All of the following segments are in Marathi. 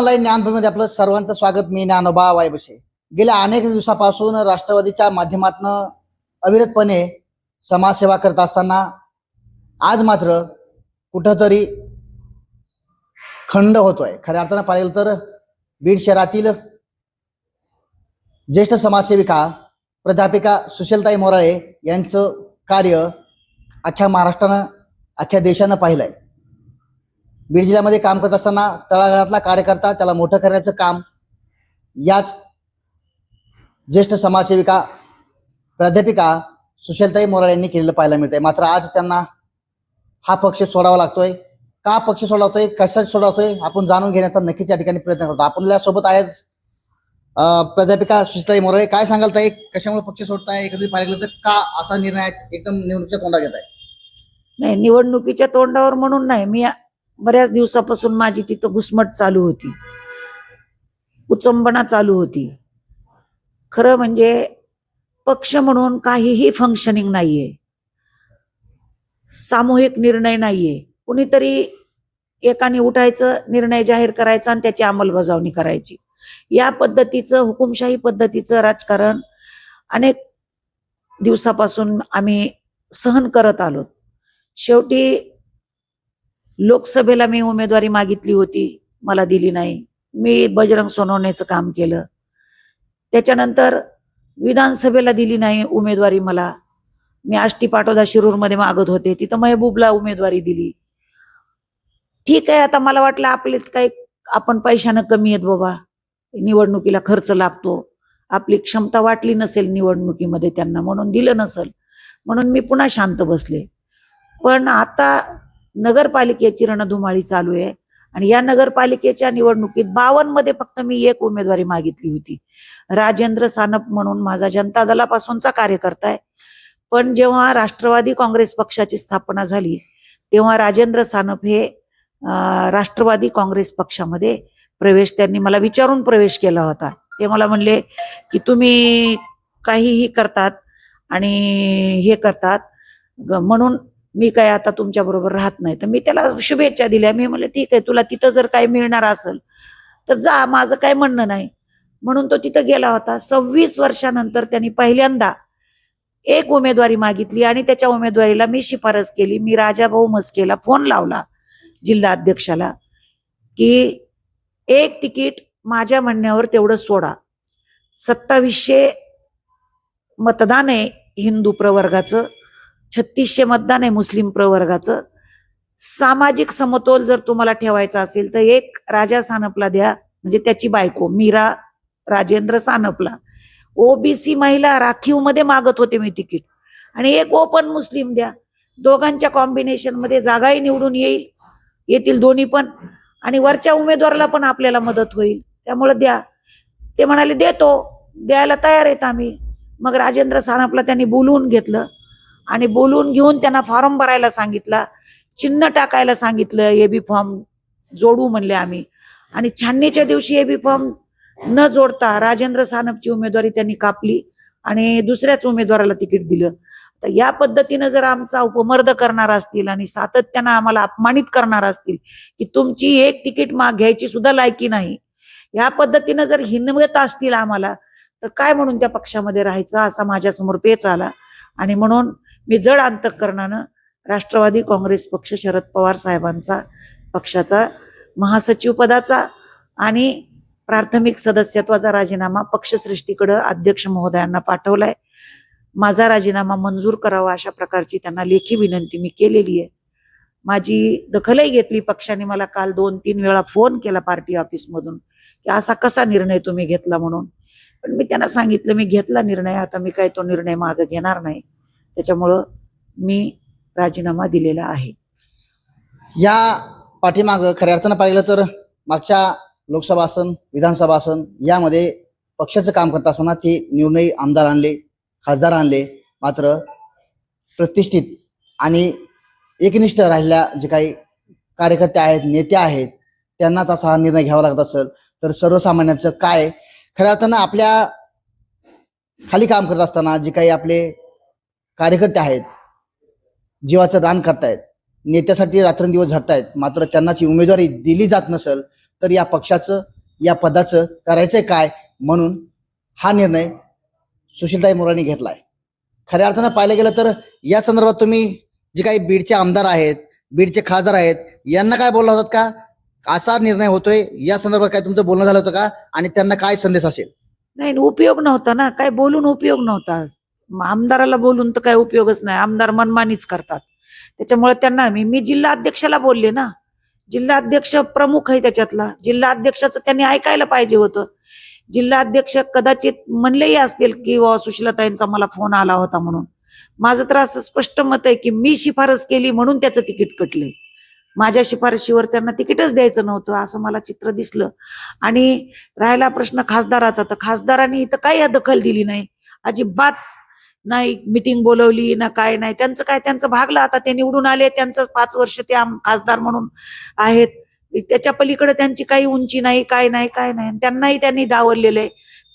ऑनलाईन ज्ञानभूमीमध्ये आपलं सर्वांचं स्वागत. मी ज्ञानोबा वायबसे गेल्या अनेक दिवसापासून राष्ट्रवादीच्या माध्यमातून अविरतपणे समाजसेवा करत असताना आज मात्र कुठंतरी खंड होतोय. खऱ्या अर्थानं पाहिलं तर बीड शहरातील ज्येष्ठ समाजसेविका प्राध्यापिका सुशीलताई मोराळे यांचं कार्य अख्ख्या महाराष्ट्रानं अख्ख्या देशानं पाहिलंय. बीड जिल्ह्यामध्ये काम करत असताना तळागाळातला कार्यकर्ता त्याला मोठं करण्याचं काम याच ज्येष्ठ समाजसेविका प्राध्यापिका सुशीलताई मोराळे यांनी केलेलं पाहायला मिळतंय. मात्र आज त्यांना हा पक्ष सोडावा लागतोय. का पक्ष सोडवतोय? कशासाठी सोडवतोय? आपण जाणून घेण्याचा नक्कीच या ठिकाणी प्रयत्न करतो. आपल्यासोबत आहेच प्राध्यापिका सुशलताई मोराळे. काय सांगाल ताई? कशामुळे पक्ष सोडताय? एकत्रित पाहिलं गेलं तर का असा निर्णय एकदम निवडणुकीच्या तोंडात घेत आहे? नाही निवडणुकीच्या तोंडावर म्हणून नाही. मी बऱ्याच दिवसापासून माझी तिथं घुसमट चालू होती. उचंबना चालू होती. खरं म्हणजे पक्ष म्हणून काहीही फंक्शनिंग नाहीये. सामूहिक निर्णय नाहीये. कुणीतरी एकाने उठायचं निर्णय जाहीर करायचा आणि त्याची अंमलबजावणी करायची. या पद्धतीचं हुकुमशाही पद्धतीचं राजकारण अनेक दिवसापासून आम्ही सहन करत आलो शेवटी लोकसभेला मी उमेदवारी मागितली होती मला दिली नाही. मी बजरंग सोनवण्याचं काम केलं. त्याच्यानंतर विधानसभेला दिली नाही उमेदवारी मला. मी आष्टी पाटोदा शिरूरमध्ये मागत होते. तिथं महबूबला उमेदवारी दिली. ठीक आहे आता मला वाटलं आपले काही आपण पैशानं कमी आहेत बाबा. निवडणुकीला खर्च लागतो. आपली क्षमता वाटली नसेल निवडणुकीमध्ये त्यांना म्हणून दिलं नसेल. म्हणून मी पुन्हा शांत बसले. पण आता नगरपालिकेची रणधुमाळी चालू आहे. आणि या नगरपालिकेच्या निवडणुकीत बावनमध्ये फक्त मी एक उमेदवारी मागितली होती. राजेंद्र सानप म्हणून माझा जनता दलापासूनचा कार्यकर्ता आहे. पण जेव्हा राष्ट्रवादी काँग्रेस पक्षाची स्थापना झाली तेव्हा राजेंद्र सानप हे राष्ट्रवादी काँग्रेस पक्षामध्ये प्रवेश त्यांनी मला विचारून प्रवेश केला होता. ते मला म्हणले की तुम्ही काहीही करतात आणि हे करतात. ग- म्हणून मी काय आता तुमच्या बरोबर राहत नाही. तर मी त्याला शुभेच्छा दिल्या. मी म्हटलं ठीक आहे तुला तिथं जर काही मिळणार असेल तर जा माझं काय म्हणणं नाही. म्हणून तो तिथं गेला होता. सव्वीस वर्षानंतर त्यांनी पहिल्यांदा एक उमेदवारी मागितली आणि त्याच्या उमेदवारीला मी शिफारस केली. मी राजाभाऊ मस्केला फोन लावला जिल्हा अध्यक्षाला की एक तिकीट माझ्या म्हणण्यावर तेवढं सोडा. सत्तावीसशे मतदान आहे हिंदू प्रवर्गाचं. छत्तीसशे मतदान आहे मुस्लिम प्रवर्गाचं. सामाजिक समतोल जर तुम्हाला ठेवायचा असेल तर एक राजा सानपला द्या म्हणजे त्याची बायको मीरा राजेंद्र सानपला. ओबीसी महिला राखीवमध्ये मागत होते मी तिकीट. आणि एक ओपन मुस्लिम द्या. दोघांच्या कॉम्बिनेशनमध्ये जागाही निवडून येईल येतील दोन्ही पण. आणि वरच्या उमेदवाराला पण आपल्याला मदत होईल. त्यामुळे द्या. ते म्हणाले देतो. द्यायला तयार आहेत आम्ही. मग राजेंद्र सानपला त्यांनी बोलवून घेतलं. आणि बोलून घेऊन त्यांना फॉर्म भरायला सांगितला चिन्ह टाकायला सांगितलं ए बी फॉर्म जोडू म्हणले आम्ही. आणि छाननीच्या दिवशी ए बी फॉर्म न जोडता राजेंद्र सानपची उमेदवारी त्यांनी कापली आणि दुसऱ्याच उमेदवाराला तिकीट दिलं. तर या पद्धतीनं जर आमचा उपमर्द करणार असतील आणि सातत्यानं आम्हाला अपमानित करणार असतील की तुमची एक तिकीट माग घ्यायची सुद्धा लायकी नाही या पद्धतीनं जर हिनवत असतील आम्हाला तर काय म्हणून त्या पक्षामध्ये राहायचं असा माझ्यासमोर पेच आला. आणि म्हणून मी जड अंतकरणानं राष्ट्रवादी काँग्रेस पक्ष शरद पवार साहेबांचा पक्षाचा महासचिवपदाचा आणि प्राथमिक सदस्यत्वाचा राजीनामा पक्षश्रेष्ठीकडं अध्यक्ष महोदयांना पाठवलाय. माझा राजीनामा मंजूर करावा अशा प्रकारची त्यांना लेखी विनंती मी केलेली आहे. माझी दखलही घेतली पक्षाने मला काल दोन तीन वेळा फोन केला पार्टी ऑफिसमधून की असा कसा निर्णय तुम्ही घेतला म्हणून. पण मी त्यांना सांगितलं मी घेतला निर्णय आता मी काय तो निर्णय मागं घेणार नाही. त्याच्यामुळं मी राजीनामा दिलेला आहे. या पाठीमागं खऱ्या अर्थानं पाहिलं तर मागच्या लोकसभा असन विधानसभा असन यामध्ये पक्षाचं काम करत असताना ते निर्णय आमदार आणले खासदार आणले मात्र प्रतिष्ठित आणि एकनिष्ठ राहिलेल्या जे काही कार्यकर्ते आहेत नेते आहेत त्यांनाच असा हा निर्णय घ्यावा लागत असेल तर सर्वसामान्यांचं काय? खऱ्या अर्थानं आपल्या खाली काम करत असताना जे काही आपले कार्यकर्ते आहेत जीवाचं दान करतायत नेत्यासाठी रात्रंदिवस झटतायत मात्र त्यांना उमेदवारी दिली जात नसेल तर या पक्षाचं या पदाचं करायचंय काय म्हणून हा निर्णय सुशीलताई मोरांनी घेतलाय. खऱ्या अर्थानं पाहिलं गेलं तर या संदर्भात तुम्ही जे काही बीडचे आमदार आहेत बीडचे खासदार आहेत यांना काय बोलला होतात का? असा निर्णय होतोय या संदर्भात काय तुमचं बोलणं झालं होतं का? आणि त्यांना काय संदेश असेल? नाही उपयोग नव्हता ना. काय बोलून उपयोग नव्हता. आमदाराला बोलून तर काय उपयोगच नाही. आमदार मनमानीच करतात. त्याच्यामुळे त्यांना मी मी जिल्हा अध्यक्षाला बोलले ना. जिल्हा अध्यक्ष प्रमुख आहे त्याच्यातला. जिल्हा अध्यक्षाचं त्यांनी ऐकायला पाहिजे होतं. जिल्हा अध्यक्ष कदाचित म्हणलेही असतील की वा सुशीलाताईंचा मला फोन आला होता म्हणून. माझं तर असं स्पष्ट मत आहे की मी शिफारस केली म्हणून त्याचं तिकीट कटलंय. माझ्या शिफारशीवर त्यांना तिकीटच द्यायचं नव्हतं असं मला चित्र दिसलं. आणि राहिला प्रश्न खासदाराचा. तर खासदारांनी इथं काही दखल दिली नाही. अजिबात नाही मिटिंग बोलवली ना काय नाही. त्यांचं काय त्यांचं भागलं. आता ते निवडून आले त्यांचं पाच वर्ष ते आम- खासदार म्हणून आहेत. त्याच्या पलीकडे त्यांची काही उंची नाही काय नाही काय नाही. त्यांनाही त्यांनी डावरलेलं आहे.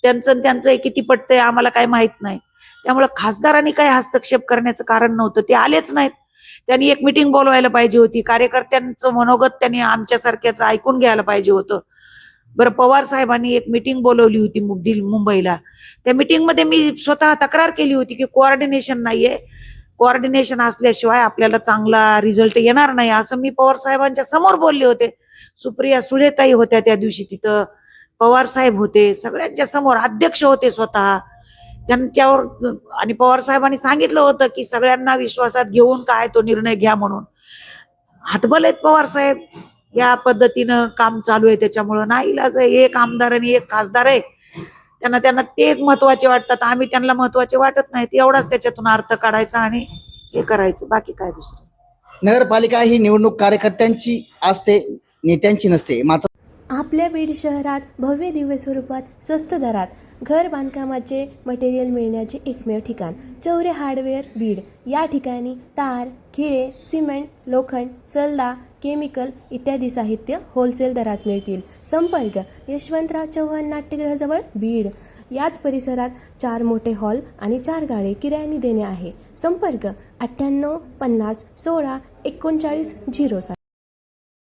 त्यांचं त्यांचं किती पटतंय आम्हाला काय माहीत नाही. त्यामुळे खासदारांनी काही हस्तक्षेप करण्याचं कारण नव्हतं. ते आलेच नाहीत. त्यांनी एक मिटिंग बोलवायला पाहिजे होती. कार्यकर्त्यांचं मनोगत त्यांनी आमच्यासारख्याचं ऐकून घ्यायला पाहिजे होतं. बरं पवार साहेबांनी एक मिटिंग बोलवली होती मु- दिल- मुंबईला. त्या मिटिंगमध्ये मध्ये मी स्वतः तक्रार केली होती की कोऑर्डिनेशन नाहीये. कोऑर्डिनेशन असल्याशिवाय आपल्याला चांगला रिझल्ट येणार नाही. असं मी पवार साहेबांच्या समोर बोलले होते. सुप्रिया सुळेताई होत्या त्या दिवशी तिथं. पवार साहेब होते सगळ्यांच्या समोर अध्यक्ष होते स्वतः. त्यांच्यावर आणि पवार साहेबांनी सांगितलं होतं की सगळ्यांना विश्वासात घेऊन काय तो निर्णय घ्या म्हणून. हातबल आहेत पवार साहेब. या पद्धतीनं काम चालू आहे त्याच्यामुळं नाही इलाज आहे. एक आमदार आणि एक खासदार आहे. त्यांना त्यांना तेच महत्त्वाचे वाटतात. आम्ही त्यांना महत्त्वाचे वाटत नाहीत एवढाच त्याच्यातून अर्थ काढायचा आणि हे करायचं. बाकी काय दुसरं? नगरपालिका ही निवडणूक कार्यकर्त्यांची असते नेत्यांची नसते. मात्र आपल्या बीड शहरात भव्य दिव्य स्वरूपात स्वस्त दरात घर बांधकामाचे मटेरियल मिळण्याचे एकमेव ठिकाण चौरे हार्डवेअर बीड. या ठिकाणी तार खिळे सिमेंट लोखंड सल्ला केमिकल इत्यादी साहित्य होलसेल दरात मिळतील. संपर्क यशवंतराव चव्हाण नाट्यगृहाजवळ बीड. याच परिसरात चार मोठे हॉल आणि चार गाळे किरायाने देणे आहे. संपर्क अठ्ठ्याण्णव पन्नास सोळा एकोणचाळीस झिरो सात.